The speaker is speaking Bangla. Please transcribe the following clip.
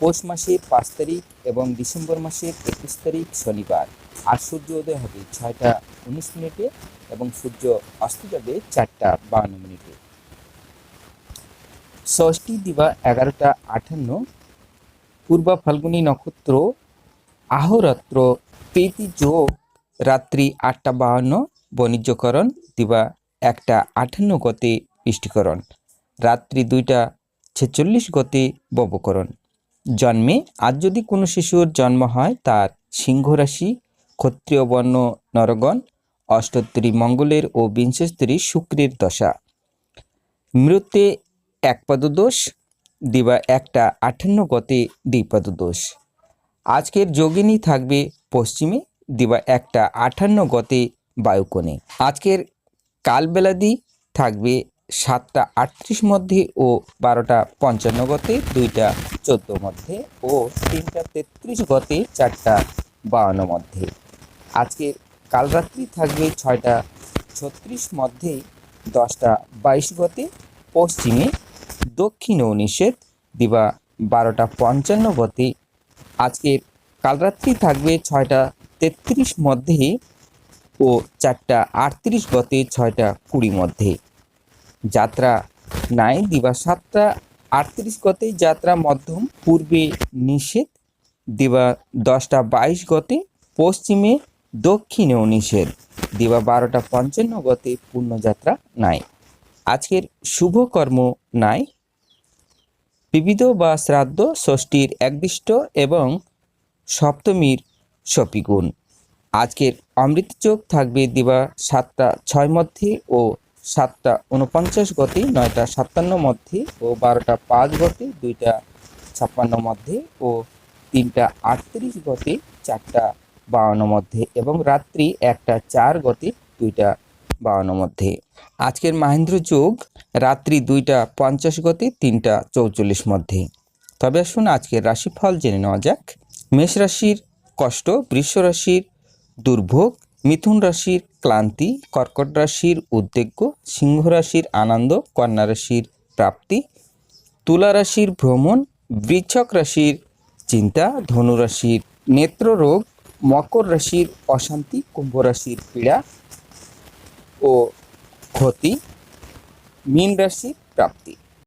পৌষ মাসের পাঁচ তারিখ এবং ডিসেম্বর মাসের একুশ তারিখ শনিবার। আর সূর্য উদয় হবে ছয়টা উনিশ মিনিটে এবং সূর্য অস্ত যাবে চারটা বাউন্ন মিনিটে। ষষ্ঠী দিবা এগারোটা আটান্ন পূর্বা ফাল্গুনী নক্ষত্র, আহরাত্র, প্রীতি যোগ, রাত্রি আটটা বাহান্ন বাণিজ্যকরণ দিবা একটা আটান্ন গতে বৃষ্টিকরণ রাত্রি দুইটা ছেচল্লিশ গতে ববকরণ। জন্মে আজ যদি কোনো শিশুর জন্ম হয়, তার সিংহ রাশি ক্ষত্রিয় বর্ণ নরগণ অষ্টোত্তরী মঙ্গলের ও বিংশস্তরী শুক্রের দশা। মৃত্যে এক পদদোষ, দিবা একটা আটান্ন গতে দ্বিপদ দোষ আজকের যোগিনী থাকবে পশ্চিমে, দিবা একটা আটান্ন গতে বায়ুকোণে। আজকের কালবেলাদি থাকবে সাতটা আটত্রিশ মধ্যে ও বারোটা পঞ্চান্ন গতে দুইটা চোদ্দ মধ্যে ও তিনটা তেত্রিশ গতে চারটা বাউন্ন মধ্যে। আজকে কাল রাত্রি থাকবে ছয়টা ছত্রিশ মধ্যে, দশটা বাইশ গতে পশ্চিমে দক্ষিণেও নিষেধ দিবা বারোটা পঞ্চান্ন গতে। আজকের কালরাত্রি থাকবে ছয়টা তেত্রিশ মধ্যে ও চারটা আটত্রিশ গতে ছয়টা কুড়ি মধ্যে। যাত্রা নাই, দিবা সাতটা আটত্রিশ গতে যাত্রা মধ্যম পূর্বে নিষেধ, দিবা দশটা বাইশ গতে পশ্চিমে, দক্ষিণেও নিষেধ, দিবা বারোটা পঞ্চান্ন গতে পূর্ণযাত্রা নাই। আজকের শুভকর্ম নাই। বিবিধ বা শ্রাদ্ধ ষষ্ঠীর একদিষ্ট এবং সপ্তমীর সপিগুণ। আজকের অমৃত চোখ থাকবে দিবা সাতটা ছয় মধ্যে ও সাতটা উনপঞ্চাশ গতি, নয়টা সাতান্ন মধ্যে ও বারোটা পাঁচ গতি, দুইটা ছাপ্পান্ন মধ্যে ও তিনটা আটত্রিশ গতি, চারটা বাউন্ন মধ্যে এবং রাত্রি একটা চার গতি, দুইটা বাউন্ন মধ্যে। আজকের মাহেন্দ্র যোগ, রাত্রি দুইটা পঞ্চাশ গতি, তিনটা চৌচল্লিশ মধ্যে। তবে আসুন আজকের রাশিফল জেনে নেওয়া যাক। মেষ রাশির কষ্ট, বৃষ রাশির দুর্ভোগ মিথুন রাশির ক্লান্তি, কর্কট রাশির উদ্বেগ্য সিংহ রাশির আনন্দ, কন্যা রাশির প্রাপ্তি, তুলা রাশির ভ্রমণ বৃক্ষক রাশির চিন্তা, ধনু রাশির নেত্ররোগ মকর রাশির অশান্তি, কুম্ভ রাশির পীড়া ও ক্ষতি, মীন রাশির প্রাপ্তি।